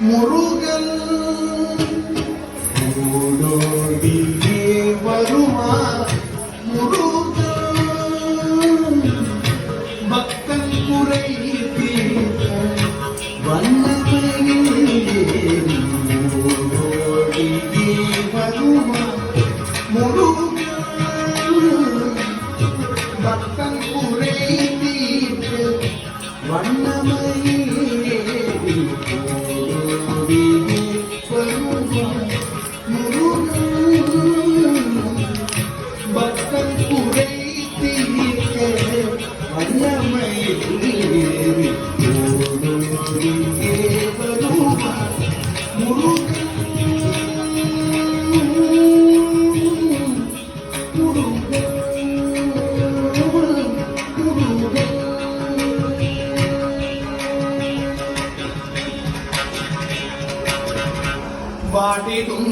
முருகன். ஓடோடியே வருவார் முருகன். பக்தன் குறை தீர்க்க வாடிடும்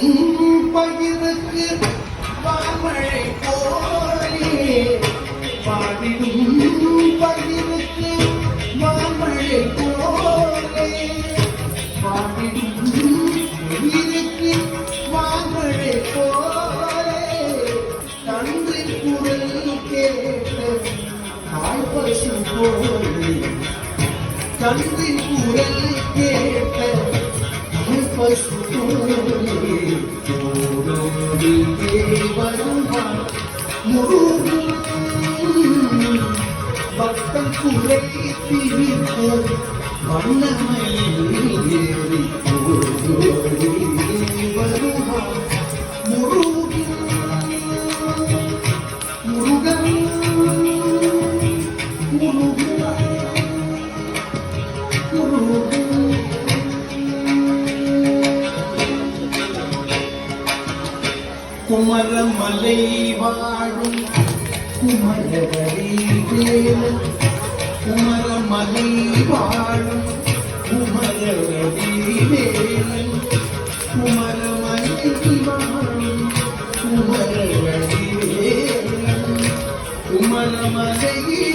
பயிருக்கு வாமழை போலே வாடிடும் பயிருக்கு பயிருக்கு வாமழை போலே தந்தை குரல் கேட்ட தாய் பசு போலே தந்தை குரல் கேட்ட தாய் பசு போலே ஓடோடியே வருவான் முருகன் பக்தன் குறை தீர்க்க வண்ணமயில் குமரமலை வாழும் குமரவரி வேலன் குமரமலை வாழும் குமரவரி வேலன்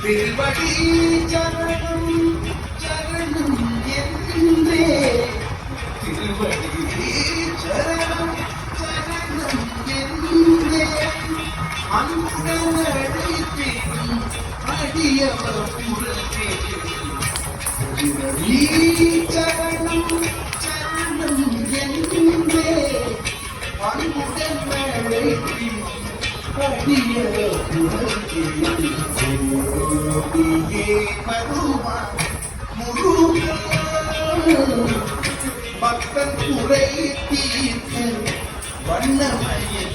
തിരുവടി ചരണം ചരണം എന്നേ തിരുവടി ചരണം ചരണം എന്നേ അന്ന് பக்தன் குறை தீர்த்து வண்ணமயில்